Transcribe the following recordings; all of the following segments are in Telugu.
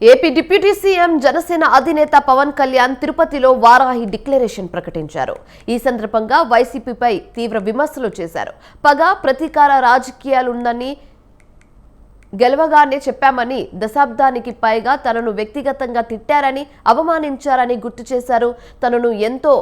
ఏపీ డిప్యూటీ సీఎం జనసేన అధినేత పవన్ కళ్యాణ్ తిరుపతిలో వారాహి డిక్లరేషన్ ప్రకటించారు. ఈ సందర్భంగా వైసీపీపై తీవ్ర విమర్శలు చేశారు. పగా ప్రతీకార రాజకీయాలుందని గెలవగానే చెప్పామని దశాబ్దానికి పైగా తనను వ్యక్తిగతంగా తిట్టారని అవమానించారని గుర్తు చేశారు. తనను ఎంతో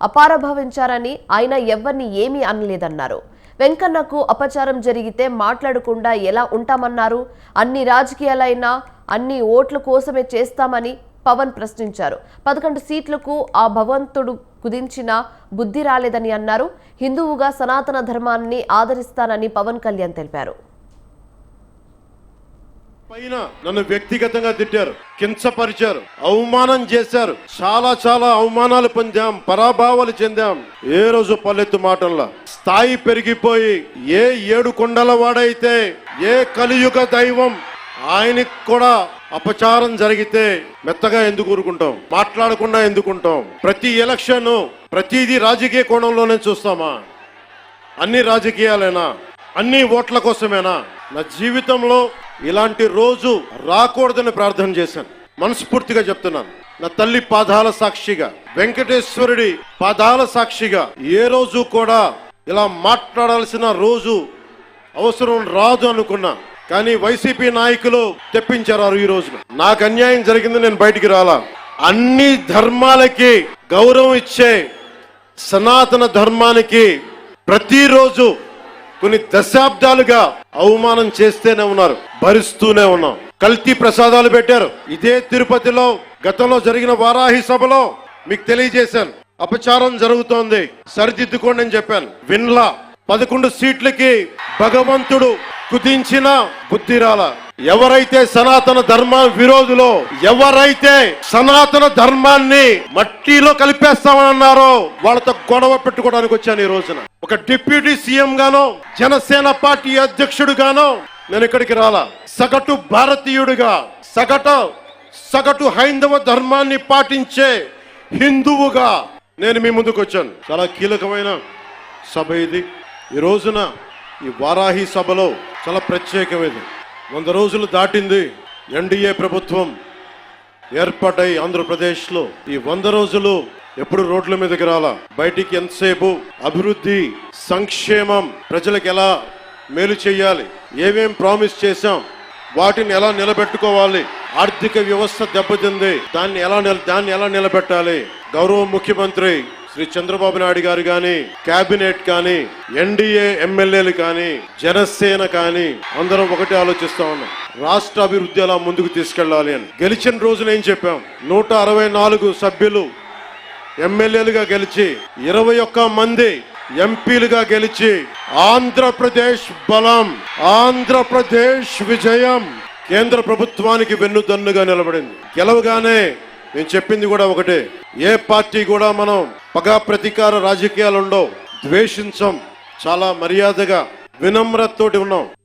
అపారభవించారని ఆయన ఎవరిని ఏమీ అనలేదన్నారు. వెంకన్నకు అపచారం జరిగితే మాట్లాడకుండా ఎలా ఉంటామన్నారు? అన్ని రాజకీయాలైనా అన్ని ఓట్ల కోసమే చేస్తామని పవన్ ప్రశ్నించారు. పదకొండు సీట్లకు ఆ భగవంతుడు కుదించిన బుద్ధి రాలేదని అన్నారు. హిందువుగా సనాతన ధర్మాన్ని ఆదరిస్తానని పవన్ కళ్యాణ్ తెలిపారు. పైన నన్ను వ్యక్తిగతంగా తిట్టారు కించపరిచారు అవమానం చేశారు. చాలా చాలా అవమానాలు పొందాం పరాభావాలు చెందాం. ఏ రోజు పల్లెత్తు మాటల్లో? స్థాయి పెరిగిపోయి ఏ ఏడు కొండల వాడైతే ఏ కలియుగ దైవం ఆయనకి కూడా అపచారం జరిగితే మెత్తగా ఎందుకు ఊరుకుంటాం? మాట్లాడకుండా ఎందుకుంటాం ప్రతి ఎలక్షన్ ప్రతిదీ రాజకీయ కోణంలోనే చూస్తామా? అన్ని రాజకీయాలేనా అన్ని ఓట్ల కోసమేనా? నా జీవితంలో ఇలాంటి రోజు రాకూడదని ప్రార్థన చేశాను. మనస్ఫూర్తిగా చెప్తున్నాను. నా తల్లి పాదాల సాక్షిగా వెంకటేశ్వరుడి పాదాల సాక్షిగా ఏ రోజు కూడా ఇలా మాట్లాడాల్సిన రోజు అవసరం రాదు అనుకున్నా. కానీ వైసీపీ నాయకులు తెప్పించారు ఈ రోజున. నాకు అన్యాయం జరిగింది నేను బయటికి రాలా. అన్ని ధర్మాలకి గౌరవం ఇచ్చే సనాతన ధర్మానికి ప్రతిరోజు కొన్ని దశాబ్దాలుగా అవమానం చేస్తూనే ఉన్నారు భరిస్తూనే ఉన్నాం. కల్తీ ప్రసాదాలు పెట్టారు. ఇదే తిరుపతిలో గతంలో జరిగిన వారాహి సభలో మీకు తెలియజేశాను. అపచారం జరుగుతోంది. సరిదిద్దుకోండి అని చెప్పాను. విన్లా పదకొండు సీట్లకి భగవంతుడు కుదించిన బుద్ధిరాల ఎవరైతే సనాతన ధర్మ విరోధులో ఎవరైతే సనాతన ధర్మాన్ని మట్టిలో కలిపేస్తామన్నారో వాళ్ళతో గొడవ పెట్టుకోవడానికి వచ్చాను ఈ రోజున. ఒక డిప్యూటీ సీఎం గానో జనసేన పార్టీ అధ్యక్షుడు గానో నేను ఇక్కడికి రాలా. సగటు భారతీయుడిగా సగటు సగటు హైందవ ధర్మాన్ని పాటించే హిందువుగా నేను మీ ముందుకు వచ్చాను. చాలా కీలకమైన సభ ఇది. ఈ రోజున ఈ వారాహి సభలో చాలా ప్రత్యేకమైనది. వంద రోజులు దాటింది ఎన్డీఏ ప్రభుత్వం ఏర్పాటై ఆంధ్రప్రదేశ్లో. ఈ వంద రోజులు ఎప్పుడు రోడ్ల మీదకి రాలా? బయటికి ఎంతసేపు? అభివృద్ధి సంక్షేమం ప్రజలకు ఎలా మేలు చేయాలి? ఏమేం ప్రామిస్ చేశాం? వాటిని ఎలా నిలబెట్టుకోవాలి? ఆర్థిక వ్యవస్థ దెబ్బతింది. దాన్ని ఎలా నిల- దాన్ని ఎలా నిలబెట్టాలి? గౌరవ ముఖ్యమంత్రి శ్రీ చంద్రబాబు నాయుడు గారు కానీ కేబినెట్ కానీ ఎన్డీఏ ఎమ్మెల్యేలు కానీ జనసేన కానీ అందరం ఒకటే ఆలోచిస్తా ఉన్నాం. రాష్ట్ర అభివృద్ధి అలా ముందుకు తీసుకెళ్ళాలి అని. గెలిచిన రోజున ఏం చెప్పాం? నూట అరవై నాలుగు సభ్యులు ఎమ్మెల్యేలుగా గెలిచి ఇరవై ఒక్క మంది ఎంపీలుగా గెలిచి ఆంధ్రప్రదేశ్ బలం ఆంధ్రప్రదేశ్ విజయం కేంద్ర ప్రభుత్వానికి వెన్నుదన్నుగా నిలబడింది. గెలవగానే నేను చెప్పింది కూడా ఒకటే. ఏ పార్టీ కూడా మనం పగా ప్రతీకార రాజకీయాలు ఉండవు ద్వేషించం. చాలా మర్యాదగా వినమ్రతతోటి ఉన్నాం.